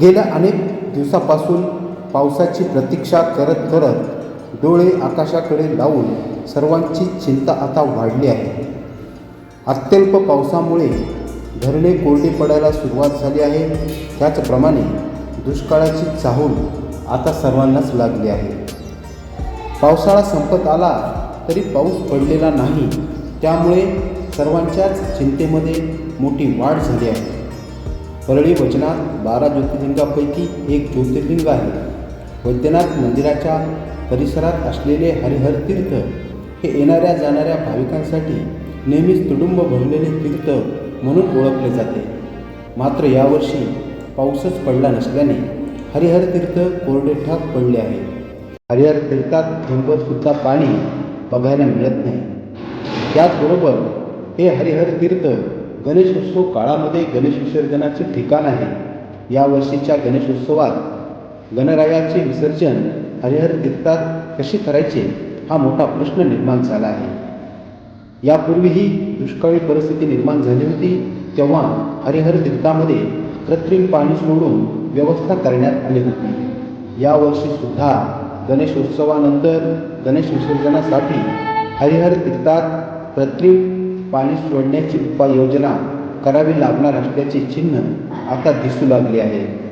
गेल्या अनेक दिवसापासून पावसाची प्रतीक्षा करत करत डोळे आकाशाकडे लावून सर्वांची चिंता आता वाढली आहे. अत्यल्प पावसामुळे धरणे कोरडी पडायला सुरुवात झाली आहे. त्याचप्रमाणे दुष्काळाची चाहूल आता सर्वांनाच लागली आहे. पावसाळा संपत आला तरी पाऊस पडलेला नाही. त्यामुळे सर्वांच्याच चिंतेमध्ये मोठी वाढ झाली आहे. परळी वचनात बारा ज्योतिर्लिंगापैकी एक ज्योतिर्लिंग आहे. वैद्यनाथ मंदिराच्या परिसरात असलेले हरिहर तीर्थ हे येणाऱ्या जाणाऱ्या भाविकांसाठी नेहमीच तुडुंब भरलेले तीर्थ म्हणून ओळखले जाते. मात्र यावर्षी पाऊसच पडला नसल्याने हरिहर तीर्थ कोरडेठाक पडले आहे. हरिहर तीर्थात थेंबसुद्धा पाणी बघायला मिळत नाही. त्याचबरोबर हे हरिहर तीर्थ गणेशोत्सव काळामध्ये गणेश विसर्जनाचे ठिकाण आहे. या वर्षीच्या गणेशोत्सवात गणरायाचे विसर्जन हरिहर तीर्थात कसे करायचे हा मोठा प्रश्न निर्माण झाला आहे. यापूर्वीही दुष्काळी परिस्थिती निर्माण झाली होती तेव्हा हरिहर तीर्थामध्ये कृत्रिम पाणी सोडून व्यवस्था करण्यात आली होती. यावर्षी सुद्धा गणेशोत्सवानंतर गणेश विसर्जनासाठी हरिहर तीर्थात कृत्रिम पाणी सोडण्याची उपाययोजना करावी लागणार असल्याचे चिन्ह आता दिसू लागले आहे.